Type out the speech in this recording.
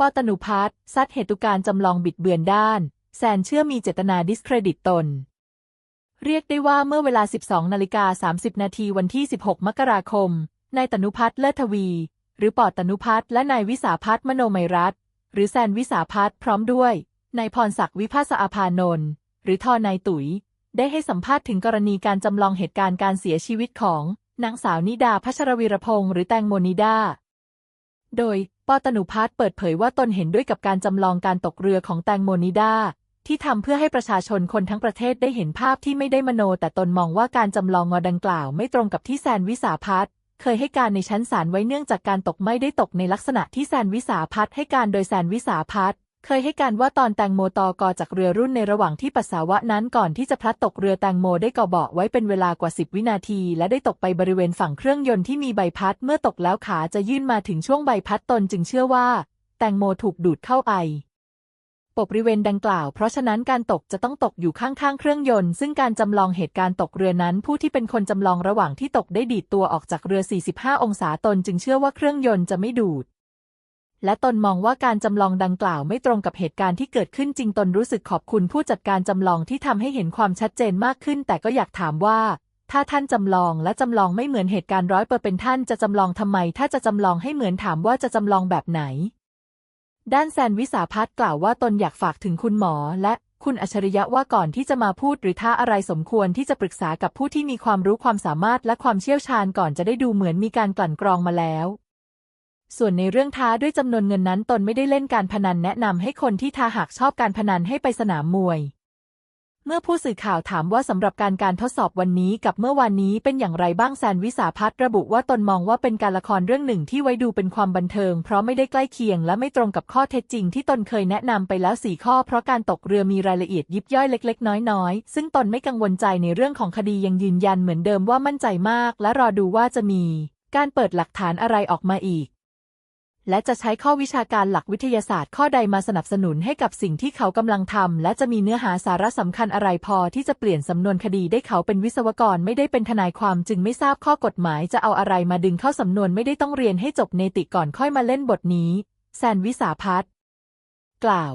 ปอตนุพัฒน์ซัดเหตุการณ์จำลองบิดเบือนด้าน แซนเชื่อมีเจตนาดิสเครดิตตน เรียกได้ว่าเมื่อเวลา 12นาฬิกา30 นาทีวันที่ 16 มกราคม นายตนุพัฒน์เลิศทวี หรือปอตนุพัฒน์และนายวิสาพัฒน์มโนไมรัตน์หรือแซนวิสาพัฒน์พร้อมด้วยนายพรศักดิ์วิภาสอาภานนท์หรือทอนายตุ๋ย ได้ให้สัมภาษณ์ถึงกรณีการจำลองเหตุการณ์การเสียชีวิตของนางสาวนิดาพัชรวีรพงศ์หรือแตงโมนิดา โดย ปอตนุพัฒน์เปิดเผยว่าตนเห็นด้วยกับการจำลองการตกเรือของแตงโมนิดาที่ทำเพื่อให้ประชาชนคนทั้งประเทศได้เห็นภาพที่ไม่ได้มโน แต่ตนมองว่าการจำลองงอดังกล่าวไม่ตรงกับที่แซนวิสาพัฒน์เคยให้การในชั้นศาลไว้เนื่องจากการตกไม่ได้ตกในลักษณะที่แซนวิสาพัฒน์ให้การโดยแซนวิสาพัฒน์ เคยให้การว่าตอนแตงโมตอกอจากเรือรุ่นในระหว่างที่ปัสสาวะนั้นก่อนที่จะพลัดตกเรือแตงโมได้ก่อเบาะไว้เป็นเวลากว่า 10 วินาที และได้ตกไปบริเวณฝั่งเครื่องยนต์ที่มีใบพัดเมื่อตกแล้วขาจะยื่นมาถึงช่วงใบพัดตนจึงเชื่อว่า แตงโมถูกดูดเข้าไอปกบริเวณดังกล่าว เพราะฉะนั้นการตกจะต้องตกอยู่ข้างๆ เครื่องยนต์ ซึ่งการจำลองเหตุการณ์ตกเรือนั้น ผู้ที่เป็นคนจำลองระหว่างที่ตกได้ดีดตัวออกจากเรือ 45 องศาตนจึงเชื่อว่าเครื่องยนต์จะไม่ดูด และตนมองว่าการจำลองดังกล่าวไม่ตรงกับเหตุการณ์ที่เกิดขึ้นจริงตนรู้สึกขอบคุณผู้จัดการจำลองที่ทำให้เห็นความชัดเจนมากขึ้น แต่ก็อยากถามว่า ถ้าท่านจำลองและจำลองไม่เหมือนเหตุการณ์ร้อยเปอร์เป็นท่านจะจำลองทำไม ถ้าจะจำลองให้เหมือนถามว่าจะจำลองแบบไหน ด้านแซนวิสาพัฒน์กล่าวว่าตนอยากฝากถึงคุณหมอ และคุณอัจฉริยะว่าก่อนที่จะมาพูดหรือท้าอะไรสมควรที่จะปรึกษากับผู้ที่มีความรู้ความสามารถและความเชี่ยวชาญก่อนจะได้ดูเหมือนมีการกลั่นกรองมาแล้ว ส่วนในเรื่องท้าด้วยจำนวนเงินนั้นตนไม่ได้เล่นการพนันแนะนำให้คนที่ท้าหากชอบการพนันให้ไปสนามมวย เมื่อผู้สื่อข่าวถามว่าสำหรับการการทดสอบวันนี้กับเมื่อวานนี้เป็นอย่างไรบ้างแซนวิสาพัฒระบุว่าตนมองว่าเป็นการละครเรื่องหนึ่งที่ไว้ดูเป็นความบันเทิง เพราะไม่ได้ใกล้เคียงและไม่ตรงกับข้อเท็จจริงที่ตนเคยแนะนำไปแล้วสี่ข้อ เพราะการตกเรือมีรายละเอียดยิบย่อยเล็ก ๆ น้อยๆซึ่งตนไม่กังวลใจในเรื่องของคดียังยืนยันเหมือนเดิมว่ามั่นใจมาก และรอดูว่าจะมี การเปิดหลักฐานอะไรออกมาอีก และจะใช้ข้อวิชาการหลักวิทยาศาสตร์ข้อใดมาสนับสนุนให้กับสิ่งที่เขากำลังทำและจะมีเนื้อหาสาระสำคัญอะไรพอที่จะเปลี่ยนสำนวนคดีได้เขาเป็นวิศวกรไม่ได้เป็นทนายความจึงไม่ทราบข้อกฎหมายจะเอาอะไรมาดึงเข้าสำนวนไม่ได้ต้องเรียนให้จบเนติก่อนค่อยมาเล่นบทนี้ แซนวิสาพัฒกล่าว